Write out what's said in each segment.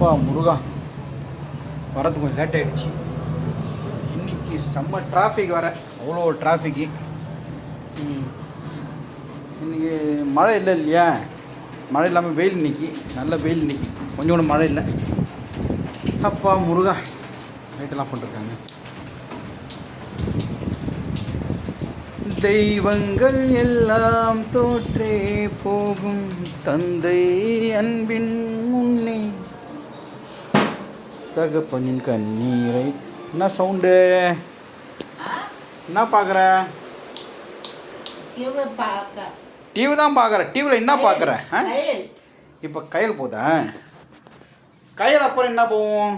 அப்பா முருகா வரது கொஞ்சம் லேட் ஆகிடுச்சு இன்னைக்கு செம்ம டிராஃபிக் வர அவ்வளோ டிராஃபிக்கு இன்னைக்கு மழை இல்லை இல்லையா? மழை இல்லாமல் வெயில் இன்னைக்கு. நல்ல வெயில் இன்னைக்கு. கொஞ்சம் கூட மழை இல்லை. அப்பா முருகா லைட்டெல்லாம் பண்ணிருக்காங்க தெய்வங்கள் எல்லாம் தோற்றே போகும் தந்தை அன்பின் முன்னே. தகப்பனின் கண்ணீரை என்ன சவுண்டு என்ன பார்க்குற? டிவி தான் பார்க்குற. டிவியில் என்ன பார்க்குற? இப்போ கையில் போதா? கையில் அப்புறம் என்ன போவோம்?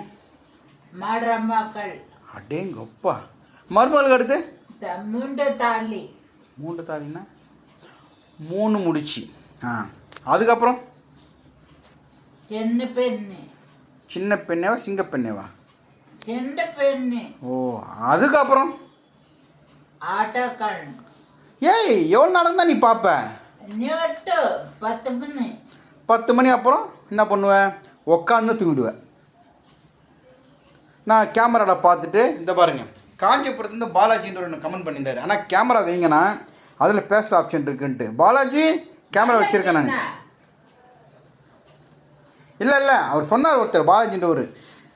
மாடுற மக்கள் அடேங்கப்பா. மருமகளுக்கு அடுத்து? முண்ட தாலி. மூணு தாலினா மூணு முடிச்சு. ஆ. அதுக்கப்புறம்? சின்ன பெண்ணு. சின்ன பெண்ணேவா சிங்க பெண்ணேவா? சின்ன பெண்ணு. ஓ அதுக்கப்புறம்? ஏய் எவ்வளோ நடந்தா நீ பார்ப்ப பத்து மணி. பத்து மணி அப்புறம் என்ன பண்ணுவேன் உட்காந்து தூங்கிடுவேன் நான் கேமராவில் பார்த்துட்டு இந்த பாருங்க காஞ்சிபுரத்துலேருந்து பாலாஜின்ற ஒன்று கமெண்ட் பண்ணியிருந்தாரு. ஆனால் கேமரா வைங்கண்ணா அதில் பேசுகிற ஆப்ஷன் இருக்குன்ட்டு. பாலாஜி கேமரா வச்சுருக்கேன் நான். இல்லை இல்லை. அவர் சொன்னார் ஒருத்தர் பாலாஜின்ற ஒரு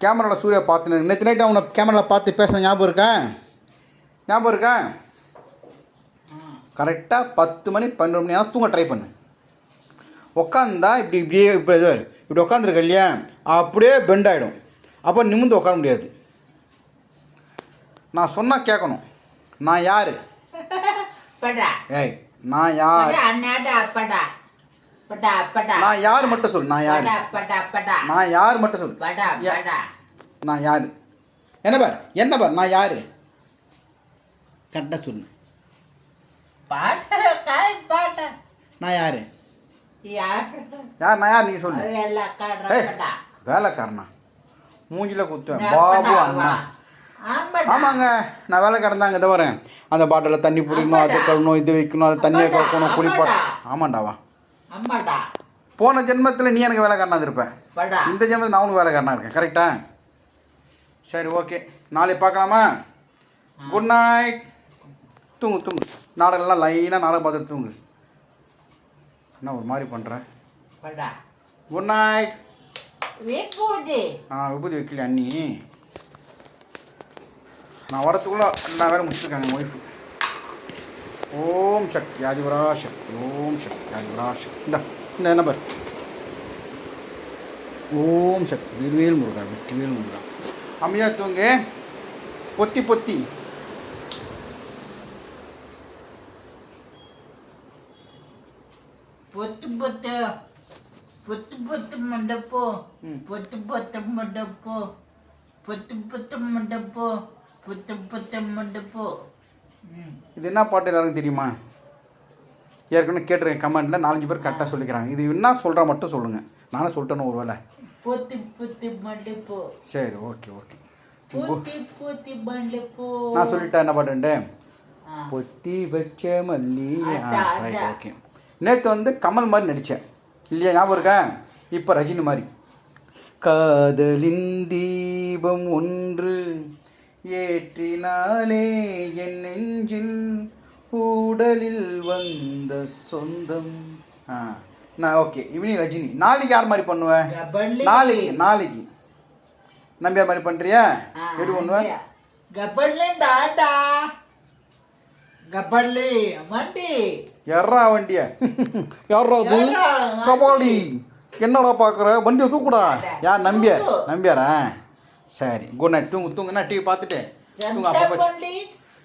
கேமராவில் சூர்யா பார்த்து நேற்று நைட்டு அவனை கேமராவில் பார்த்து பேசின ஞாபகம் இருக்கா? ஞாபகம் இருக்கா? கரெக்டாக பத்து மணி பன்னெண்டு மணி நேரம் தூங்க ட்ரை பண்ணு. உட்காந்தா இப்படி இப்படியே இப்படி இது இப்படி உட்காந்துருக்க இல்லையா? அப்படியே பெண்ட் ஆகிடும் அப்போ நிமிந்து உட்கார முடியாது. நான் சொன்னால் கேட்கணும் நான் யார்? ஏய் நான் யார்? நான் யார் மட்டும் சொல் நான் யார்? நான் யார் மட்டும் சொல் நான் யார்? என்ன பார்? என்ன பார்? நான் யார்? கரெக்டாக சொல்லு. பாட்ட நான் யார்? யார்? நான் யார்? நீ சொல்லு. வேலைக்காரனா? மூஞ்சில குத்துவேன். பாபு அண்ணா. ஆமாங்க. நான் வேலைக்காரன் இதை வரேன் அந்த பாட்டிலில் தண்ணி பிடிக்கணும் அது. கழுவணும் இது வைக்கணும் அது தண்ணியை கலக்கணும் குளிப்பாட்டு. ஆமாண்டாவா ஆமாடா போன ஜென்மத்தில் நீ எனக்கு வேலைக்காரனா இருப்பேன் படா இந்த ஜென்மத்தில் நான் உனக்கு வேலைக்காரனா இருக்கேன் கரெக்டா சரி ஓகே நாளைக்கு பார்க்கலாமா? குட் நைட் தூங்கு தூங்கு. நாடகம்லாம் லைனாக நாடகம் பார்த்துட்டு தூங்கு. என்ன ஒரு மாதிரி பண்ணுறேன் குட் நைட் ஆ விபூதி வைக்கல அண்ணி நான் வரத்துக்குள்ள எல்லா வேலை முடிச்சிருக்காங்க ஒய்ஃபு ஓம் சக்தி ஆதிபரா சக்தி ஓம் சக்தி ஆதிபரா சக்தி இந்த நம்பர் ஓம் சக்தி வீர்வேல் முருகா வெற்றிவேல் முருகா. அமைதியா தூங்கு பொத்தி பொத்தி. பொத்து பொத்து. பொத்து பொத்து மண்டப்போ. பொத்து பொத்து மண்டப்போ பொத்து பொத்து மண்டப்போ பொத்து பொத்து மண்டப்போ. இது என்ன பாட்டு எல்லாருக்கும் தெரியுமா? ஏற்கனவே கேட்டிருக்கேன் கமெண்டில் நாலஞ்சு பேர் கரெக்டாக சொல்லிக்கிறாங்க. இது என்ன சொல்கிறா மட்டும் சொல்லுங்கள் நானே சொல்லிட்டேன்னு ஒரு வேலை பொத்து பொத்து மண்டப்போ சரி ஓகே ஓகே. பொத்தி பொத்தி மண்டப்போ நான் சொல்லிட்டேன் என்ன பாட்டுன்ட்டு. பொத்தி வச்ச மல்லி. ரைட். ஓகே நேற்று வந்து கமல் மாதிரி நடித்தேன் இல்லையா ஞாபகம் இருக்கா? இப்போ ரஜினி மாதிரி. காதலின் தீபம் ஒன்று ஏற்றினாலே என் நெஞ்சில் ஊடலில் வந்த சொந்தம். நான் ஓகே இவனி ரஜினி. நாளைக்கு யார் மாதிரி பண்ணுவேன். நாளைக்கு நாளைக்கு. நம்பியார் மாதிரி பண்ணுறியா எப்படி பண்ணுவேன். கபல்லி மண்டி எர்ரா வண்டிய? யாரா அது? கபாலி என்னடா பார்க்குற வண்டியை தூக்குடா. யார் நம்பியார். நம்பியாரா? சரி. குட் நைட் தூங்கு தூங்குனா டிவி பார்த்துட்டு. தூங்கு அப்பப்போ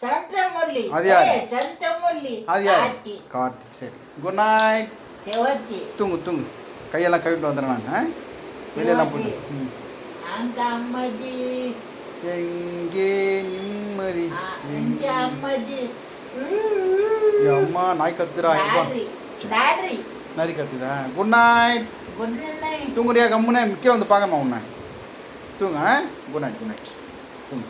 சந்தமல்லி அது யாரு? சந்தமல்லி அது யார்? சரி. குட் நைட் தூங்கு தூங்கு. கையெல்லாம் கழுவிட்டு வந்துடுறேன் நான் வெளியெல்லாம் போட்டு. அந்த அம்மாஜி எங்கே நிம்மதி? அம்மாஜி அம்மா நாய் கத்துறா நரி கத்துதா? குட் நைட் குட் நைட் தூங்குறியா கம்முனே? கீழே வந்து பார்க்கமா உன்னை? தூங்க குட் நைட் குட் நைட் தூங்க